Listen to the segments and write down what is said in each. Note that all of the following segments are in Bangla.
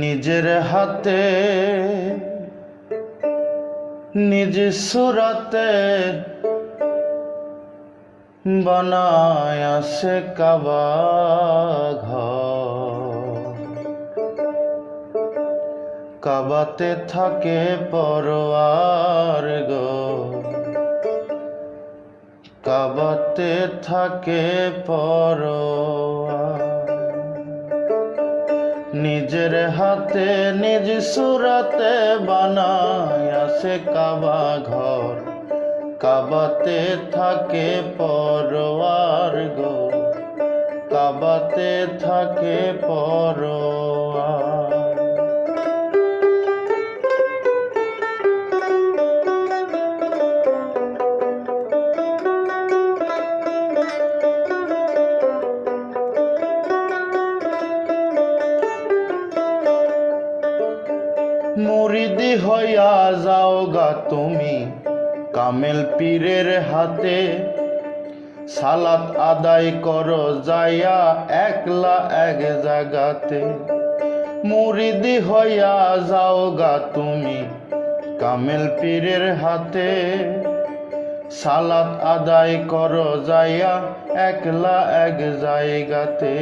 নিজের হাতে নিজ সুরাতে বানায় আসে কাবা কাবাতে থাকে পরোয়ার গো। কাবাতে থাকে পরোয়ার নিজের হাতে নিজ সুরাতে বানায় আসে কাবা ঘর। কাবাতে থাকে পরোয়ার গো। কাবাতে থাকে পরোয়ার। হইয়া যাও গা তুমি কামেল পীরের হাতে। সালাত আদায় করো যাইয়া একলা এক জাগাতে। মুরিদি হইয়া যাও গা তুমি কামেল পীরের হাতে। সালাত আদায় করো যাইয়া একলা এক জায়গাতে।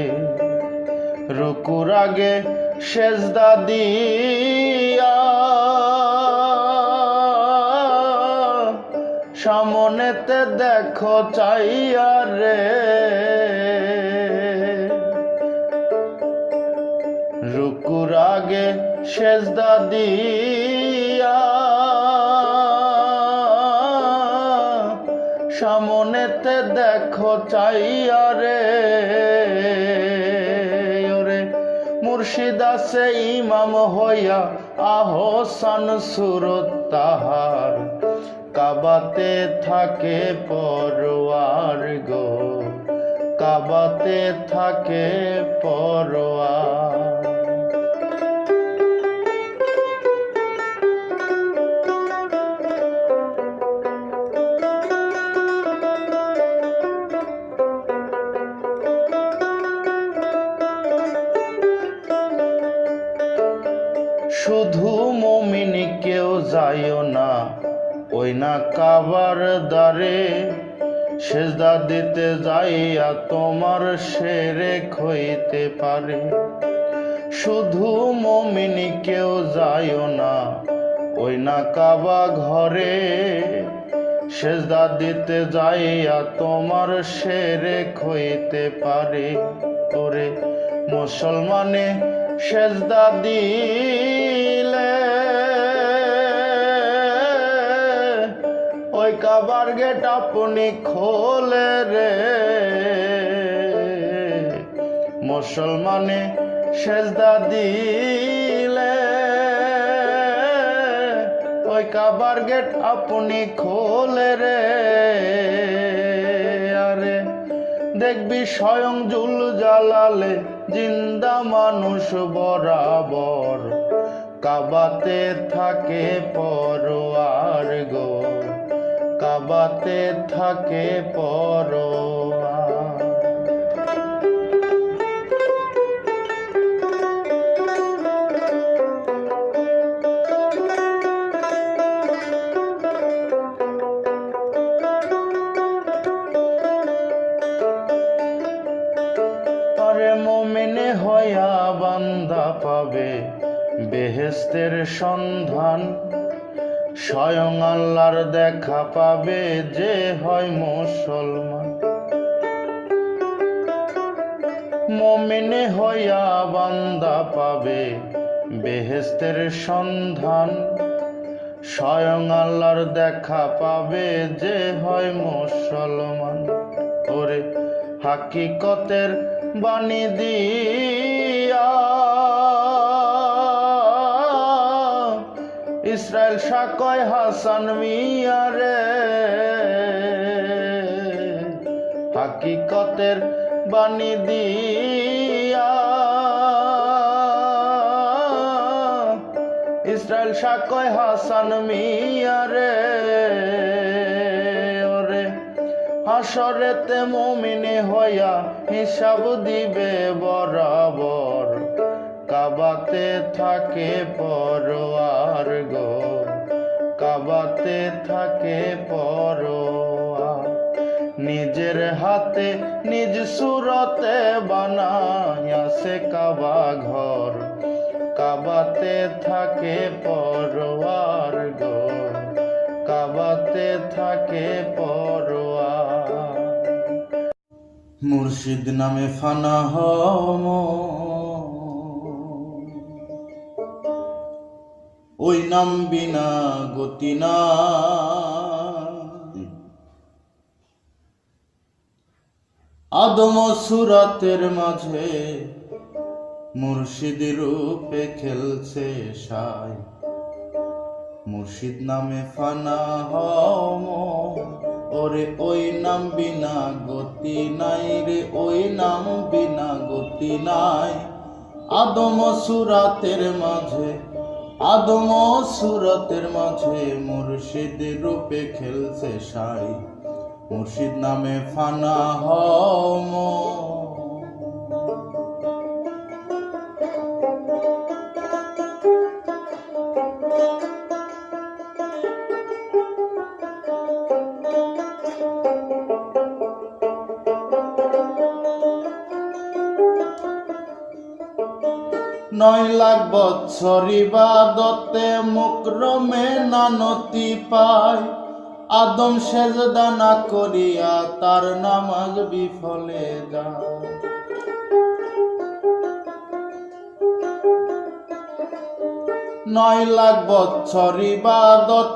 রুকুর আগে সেজদা দিয়া সামনেতে দেখো চাইয়া রে। রুকুর আগে সেজদা দিয়া। সামনেতে দেখো চাইয়া রে। ওরে মুর্শিদ আছে ইমাম হইয়া আহসান সুরত তাহার। কাবাতে থাকে পরোয়ার গো। কাবাতে থাকে পরোয়ার। শুধু মমিনি কেউ যাইও না ওই না কাবার দ্বারে সেজদা দিতে যাইয়া তোমার সেরে হইতে পারে। শুধু মমিনি কেউ যাইও না, ওই না কাবা ঘরে সেজদা দিতে যাইয়া তোমার সেরে হইতে পারে। করে মুসলমানে সেজদা দিলে ওই কাবার গেট আপনি খোলে রে। মুসলমানে সেজদা দিলে। ওই কাবার গেট আপনি খোলে রে। আরে দেখবি স্বয়ং জুল জালালে জিন্দা মানুষ বরাবর। কাবাতে থাকে পরোয়ার গো। কাবাতে থাকে আরে মোমেনে হইয়া বান্দা পাবে বেহেস্তের সন্ধান স্বয়ং আল্লাহর দেখা পাবে যে হয় মুসলমান। মোমেনে হইয়া বান্দা পাবে বেহেস্তের সন্ধান। স্বয়ং আল্লাহর দেখা পাবে যে হয় মুসলমান। ওরে হাকিকতের বাণী দিয়া ইসরায়েল সাকয় হাসান মিয়ারে। হাকিকতের বাণী দিয়া। ইসরায়েল সাকয় হাসান মিয়ারে। ওরে হাসরেতে মমিনে হইয়া হিসাব দিবে বরাবর। কাবাতে থাকে পরোয়ার গো। কাবাতে থাকে পরোয়ার। নিজের হাতে নিজ সুরতে বানায়াছে কাবা ঘর। কাবাতে থাকে পরোয়ার গো। কাবাতে থাকে পরোয়ার। মুর্শিদ নামে ফানা হম। ওই নাম বিনা গতি না। আদম সুরাতের মাঝে মুর্শিদ রূপে খেলছে সাই। মুর্শিদ নামে ফানা হম ওরে ওই নাম বিনা গতি নাই রে ওই নাম বিনা গতি নাই। আদম সুরাতের মাঝে আদম সুরতের মাঝে মুর্শিদ রূপে খেলছে সাই। মুর্শিদ নামে ফানা হম নয় লাখ বৎসর ইবাদতে মুক্রমে নানতি পায়। আদম সেজদা না করিয়া তার নামাজ বিফলে যায়। নয় লাখ বৎসর ইবাদত